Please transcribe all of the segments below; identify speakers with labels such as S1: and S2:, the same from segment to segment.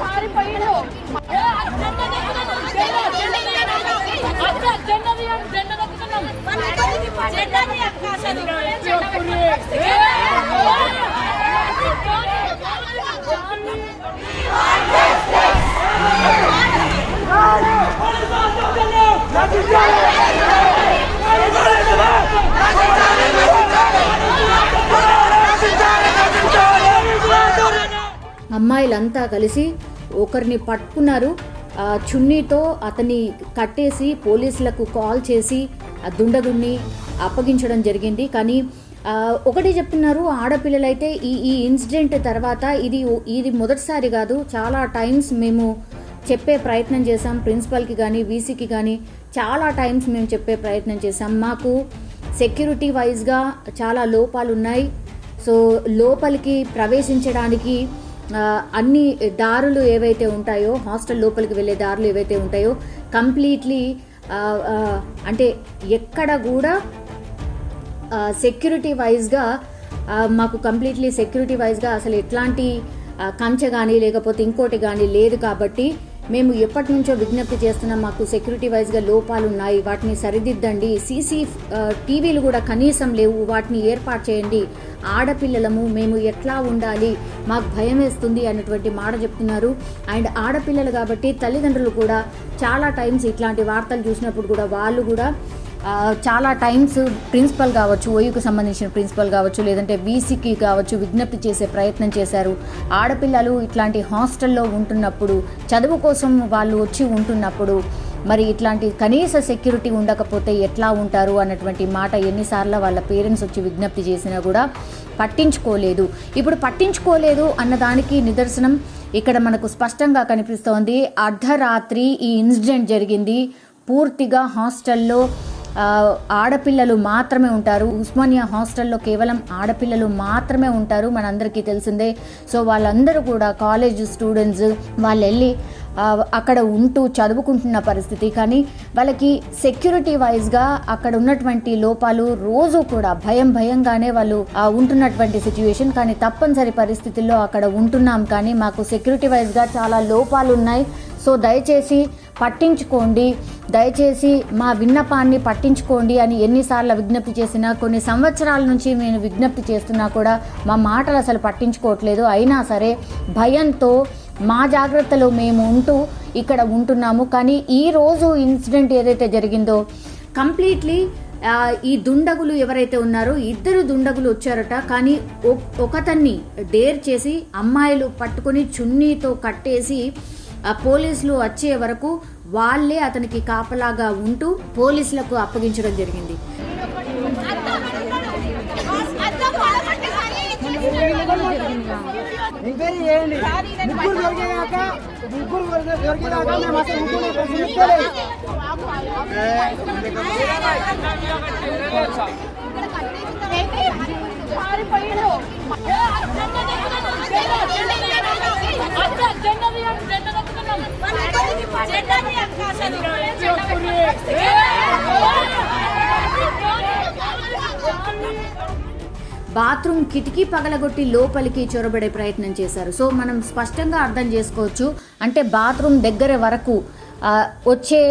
S1: పారిపోయాడు
S2: అమ్మాయిలంతా కలిసి ఒకరిని పట్టుకున్నారు. ఆ చున్నీతో అతన్ని కట్టేసి పోలీసులకు కాల్ చేసి ఆ దుండగుడిని అప్పగించడం జరిగింది. కానీ ఒకటి చెప్తున్నారు ఆడపిల్లలైతే ఈ ఈ ఇన్సిడెంట్ తర్వాత ఇది ఇది మొదటిసారి కాదు చాలా టైమ్స్ మేము చెప్పే ప్రయత్నం చేశాం ప్రిన్సిపల్కి కానీ వీసీకి కానీ చాలా టైమ్స్ మేము చెప్పే ప్రయత్నం చేసాం మాకు సెక్యూరిటీ వైజ్గా చాలా లోపాలు ఉన్నాయి సో లోపలికి ప్రవేశించడానికి అన్ని దారులు ఏవైతే ఉంటాయో హాస్టల్ లోపలికి వెళ్ళే దారులు ఏవైతే ఉంటాయో కంప్లీట్లీ అంటే ఎక్కడ కూడా సెక్యూరిటీ వైజ్గా మాకు కంప్లీట్లీ సెక్యూరిటీ వైజ్గా అసలు ఎట్లాంటి కంచె కానీ లేకపోతే ఇంకోటి కానీ లేదు కాబట్టి మేము ఎప్పటి నుంచో విజ్ఞప్తి చేస్తున్నాం మాకు సెక్యూరిటీ వైజ్గా లోపాలు ఉన్నాయి. వాటిని సరిదిద్దండి. సీసీ టీవీలు కూడా కనీసం లేవు. వాటిని ఏర్పాటు చేయండి. ఆడపిల్లలము మేము ఎట్లా ఉండాలి? మాకు భయం వేస్తుంది అన్నటువంటి మాట చెప్తున్నారు. అండ్ ఆడపిల్లలు కాబట్టి తల్లిదండ్రులు కూడా చాలా టైమ్స్ ఇట్లాంటి వార్తలు చూసినప్పుడు కూడా వాళ్ళు కూడా చాలా టైమ్స్ ప్రిన్సిపల్ కావచ్చు ఓయూకి సంబంధించిన ప్రిన్సిపల్ కావచ్చు లేదంటే వీసీకి కావచ్చు విజ్ఞప్తి చేసే ప్రయత్నం చేశారు. ఆడపిల్లలు ఇట్లాంటి హాస్టల్లో ఉంటున్నప్పుడు చదువు కోసం వాళ్ళు వచ్చి ఉంటున్నప్పుడు మరి ఇట్లాంటి కనీస సెక్యూరిటీ ఉండకపోతే ఎట్లా ఉంటారు అన్నటువంటి మాట ఎన్నిసార్లు వాళ్ళ పేరెంట్స్ వచ్చి విజ్ఞప్తి చేసినా కూడా పట్టించుకోలేదు. ఇప్పుడు పట్టించుకోలేదు అన్నదానికి నిదర్శనం ఇక్కడ మనకు స్పష్టంగా కనిపిస్తోంది. అర్ధరాత్రి ఈ ఇన్సిడెంట్ జరిగింది. పూర్తిగా హాస్టల్లో ఆడపిల్లలు మాత్రమే ఉంటారు. ఉస్మానియా హాస్టల్లో కేవలం ఆడపిల్లలు మాత్రమే ఉంటారు మనందరికీ తెలిసిందే. సో వాళ్ళందరూ కూడా కాలేజ్ స్టూడెంట్స్ వాళ్ళు వెళ్ళి అక్కడ ఉంటూ చదువుకుంటున్న పరిస్థితి. కానీ వాళ్ళకి సెక్యూరిటీ వైజ్గా అక్కడ ఉన్నటువంటి లోపాలు రోజు కూడా భయం భయంగానే వాళ్ళు ఉంటున్నటువంటి సిచ్యువేషన్. కానీ తప్పనిసరి పరిస్థితుల్లో అక్కడ ఉంటున్నాం. కానీ మాకు సెక్యూరిటీ వైజ్గా చాలా లోపాలు ఉన్నాయి సో దయచేసి పట్టించుకోండి. దయచేసి మా విన్నపాన్ని పట్టించుకోండి అని ఎన్నిసార్లు విజ్ఞప్తి చేసినా కొన్ని సంవత్సరాల నుంచి నేను విజ్ఞప్తి చేస్తున్నా కూడా మా మాటలు అసలు పట్టించుకోవట్లేదు. అయినా సరే భయంతో మా జాగ్రత్తలో మేము ఉంటూ ఇక్కడ ఉంటున్నాము. కానీ ఈ రోజు ఇన్సిడెంట్ ఏదైతే జరిగిందో కంప్లీట్లీ ఈ దుండగులు ఎవరైతే ఉన్నారో ఇద్దరు దుండగులు వచ్చారట. కానీ ఒ- ఒకతన్ని డేర్ చేసి అమ్మాయిలు పట్టుకొని చున్నీతో కట్టేసి ఆ పోలీసులు వచ్చే వరకు వాళ్ళే అతనికి కాపలాగా ఉంటూ పోలీసులకు అప్పగించడం జరిగింది.
S3: ఎంక్వైరీ చేయండి. ముగ్గురు దొరికేదాక ముగ్గురు దొరికేదాకా మేము అసలు ముగ్గురు ప్రశ్నించలేదు
S2: బాత్రూమ్ కిటికీ పగలగొట్టి లోపలికి చొరబడే ప్రయత్నం చేశారు. సో మనం స్పష్టంగా అర్థం చేసుకోవచ్చు. అంటే బాత్రూమ్ దగ్గర వరకు వచ్చే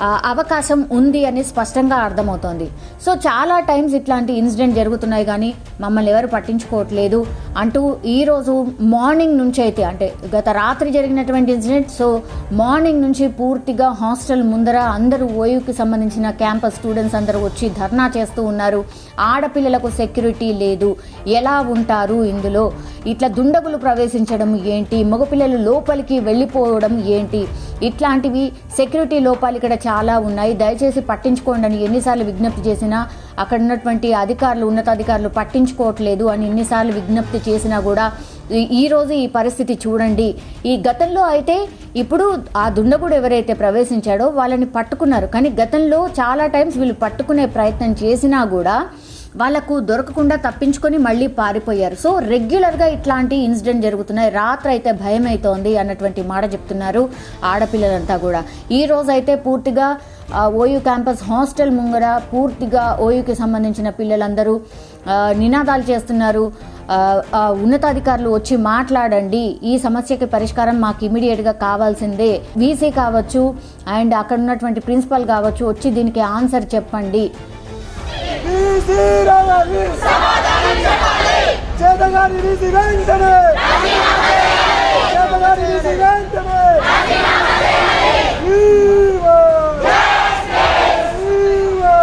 S2: అవకాశం ఉంది అని స్పష్టంగా అర్థమవుతోంది. సో చాలా టైమ్స్ ఇట్లాంటి ఇన్సిడెంట్ జరుగుతున్నాయి కానీ మమ్మల్ని ఎవరు పట్టించుకోవట్లేదు అంటూ ఈరోజు మార్నింగ్ నుంచి అయితే అంటే గత రాత్రి జరిగినటువంటి ఇన్సిడెంట్ సో మార్నింగ్ నుంచి పూర్తిగా హాస్టల్ ముందర అందరూ ఓయూకి సంబంధించిన క్యాంపస్ స్టూడెంట్స్ అందరూ వచ్చి ధర్నా చేస్తూ ఉన్నారు. ఆడపిల్లలకు సెక్యూరిటీ లేదు. ఎలా ఉంటారు ఇందులో? ఇట్లా దుండగులు ప్రవేశించడం ఏంటి? మగపిల్లలు లోపలికి వెళ్ళిపోవడం ఏంటి? ఇట్లాంటివి సెక్యూరిటీ లోపాలు ఇక్కడ చాలా ఉన్నాయి. దయచేసి పట్టించుకోండి అని ఎన్నిసార్లు విజ్ఞప్తి చేసినా అక్కడ ఉన్నటువంటి అధికారులు ఉన్నతాధికారులు పట్టించుకోవట్లేదు అని ఎన్నిసార్లు విజ్ఞప్తి చేసినా కూడా ఈ- ఈ పరిస్థితి చూడండి. ఈ గతంలో అయితే ఇప్పుడు ఆ దుండగుడు ఎవరైతే ప్రవేశించాడో వాళ్ళని పట్టుకున్నారు. కానీ గతంలో చాలా టైమ్స్ వీళ్ళు పట్టుకునే ప్రయత్నం చేసినా కూడా వాళ్ళకు దొరకకుండా తప్పించుకొని మళ్ళీ పారిపోయారు. సో రెగ్యులర్గా ఇట్లాంటి ఇన్సిడెంట్ జరుగుతున్నాయి. రాత్రి అయితే భయం అవుతోంది అన్నటువంటి మాట చెప్తున్నారు ఆడపిల్లలంతా కూడా. ఈ రోజు అయితే పూర్తిగా ఓయూ క్యాంపస్ హాస్టల్ ముంగర పూర్తిగా ఓయూకి సంబంధించిన పిల్లలందరూ నినాదాలు చేస్తున్నారు. ఉన్నతాధికారులు వచ్చి మాట్లాడండి. ఈ సమస్యకి పరిష్కారం మాకు ఇమీడియట్గా కావాల్సిందే. వీసీ కావచ్చు అండ్ అక్కడ ఉన్నటువంటి ప్రిన్సిపల్ కావచ్చు వచ్చి దీనికి ఆన్సర్ చెప్పండి.
S3: వీసీ రావాలి చేతగాని వీసీ వెంటనే చేతగాని వీసీ వెంటనే వివా! వివా!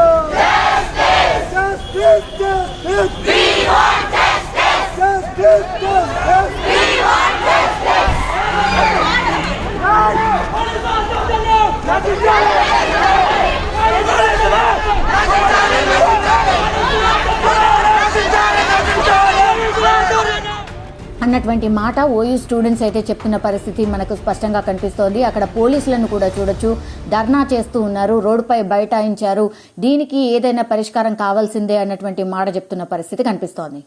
S2: అన్నటువంటి మాట ఓయూ స్టూడెంట్స్ అయితే చెప్తున్న పరిస్థితి మనకు స్పష్టంగా కనిపిస్తోంది. అక్కడ పోలీసులను కూడా చూడొచ్చు. ధర్నా చేస్తూ ఉన్నారు. రోడ్డుపై బైఠాయించారు. దీనికి ఏదైనా పరిష్కారం కావాల్సిందే అన్నటువంటి మాట చెప్తున్న పరిస్థితి కనిపిస్తోంది.